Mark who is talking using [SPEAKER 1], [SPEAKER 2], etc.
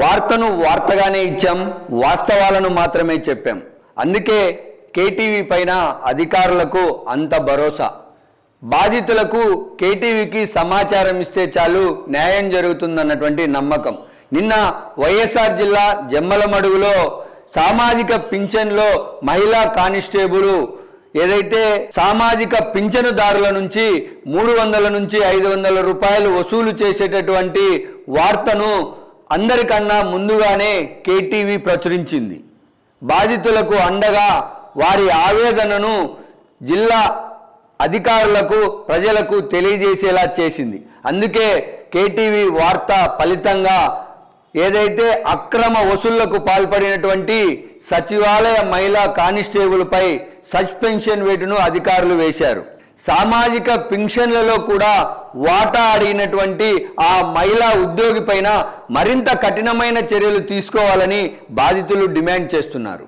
[SPEAKER 1] వార్తను వార్తగానే ఇచ్చాం వాస్తవాలను మాత్రమే చెప్పాం. అందుకే కేటీవీ పైన అధికారులకు అంత భరోసా. బాధితులకు కేటీవీకి సమాచారం ఇస్తే చాలు న్యాయం జరుగుతుందన్నటువంటి నమ్మకం. నిన్న వైఎస్ఆర్ జిల్లా జమ్మలమడుగులో సామాజిక పింఛన్లో మహిళా కానిస్టేబుల్ ఏదైతే సామాజిక పింఛనుదారుల నుంచి మూడు వందల నుంచి ఐదు వందల రూపాయలు వసూలు చేసేటటువంటి వార్తను అందరికన్నా ముందుగానే కేటీవీ ప్రచురించింది. బాధితులకు అండగా వారి ఆవేదనను జిల్లా అధికారులకు ప్రజలకు తెలియజేసేలా చేసింది. అందుకే కేటీవీ వార్త ఫలితంగా ఏదైతే అక్రమ వసూళ్ళకు పాల్పడినటువంటి సచివాలయ మహిళా కానిస్టేబుల్పై సస్పెన్షన్ వేటును అధికారులు వేశారు. సామాజిక పింఛన్లలో కూడా వాటా అడిగినటువంటి ఆ మహిళా ఉద్యోగి పైన మరింత కఠినమైన చర్యలు తీసుకోవాలని బాధితులు డిమాండ్ చేస్తున్నారు.